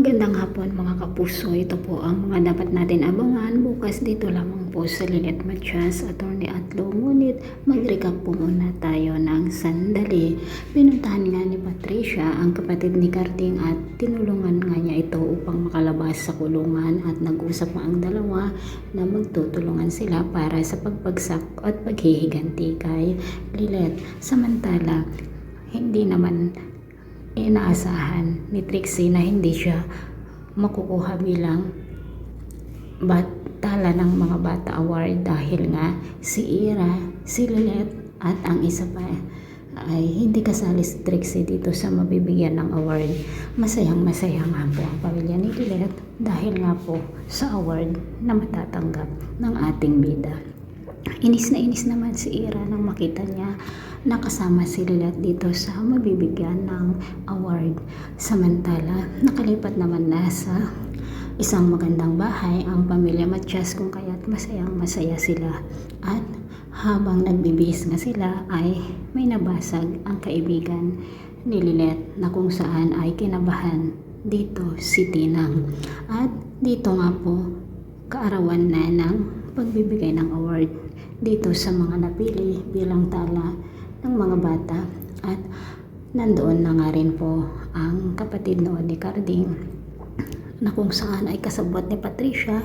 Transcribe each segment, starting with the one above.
Magandang hapon mga kapuso. Ito po ang mga dapat natin abangan bukas dito lamang po sa Lilet Matias, Atty. Atlo. Ngunit mag-recap po muna tayo ng sandali. Pinuntahan nga ni Patricia ang kapatid ni Carding at tinulungan nga niya ito upang makalabas sa kulungan at nag-usap nga ang dalawa na magtutulungan sila para sa pagpagsak at paghihiganti kay Lilet. Samantala, hindi naman inaasahan ni Trixie na hindi siya makukuha bilang batala ng mga bata award dahil nga si Ira, si Lilet at ang isa pa ay hindi kasali si Trixie dito sa mabibigyan ng award. Masayang masaya nga po ang pamilya ni Lilet dahil nga po sa award na matatanggap ng ating bida. Inis na inis naman si Ira nang makita niya nakasama si Lilet dito sa mabibigyan ng award. Samantala, nakalipat naman na sa isang magandang bahay ang pamilya Matias kung kaya't masayang masaya sila. At habang nagbibihis nga sila ay may nabasag ang kaibigan ni Lilet na kung saan ay kinabahan dito si Tinang. At dito nga po kaarawan na ng pagbibigay ng award dito sa mga napili bilang tala ng mga bata. At nandoon na nga rin po ang kapatid noon ni Carding na kung saan ay kasabot ni Patricia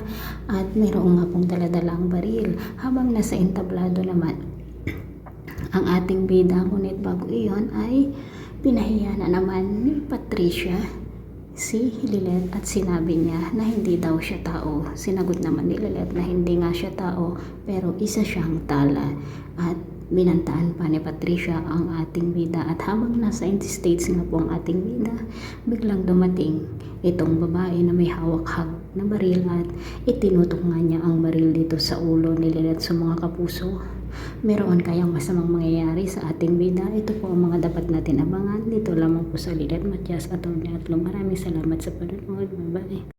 at mayroong nga pong daladalang baril habang nasa entablado naman. Ang ating bida ngunit bago iyon ay pinahiya na naman ni Patricia si Lilet at sinabi niya na hindi daw siya tao. Sinagot naman ni Lilet na hindi nga siya tao pero isa siyang tala. At binantaan pa ni Patricia ang ating bida. At habang nasa States nga po ang ating bida biglang dumating itong babae na may hawak-hawak na baril at itinutok nga niya ang baril dito sa ulo ni Lilet sa mga kapuso meron kayang masamang mangyayari sa ating bida. Ito po ang mga dapat natin abangan. Dito lamang po sa Lilet Matias at Atlong maraming salamat sa panonood. Bye bye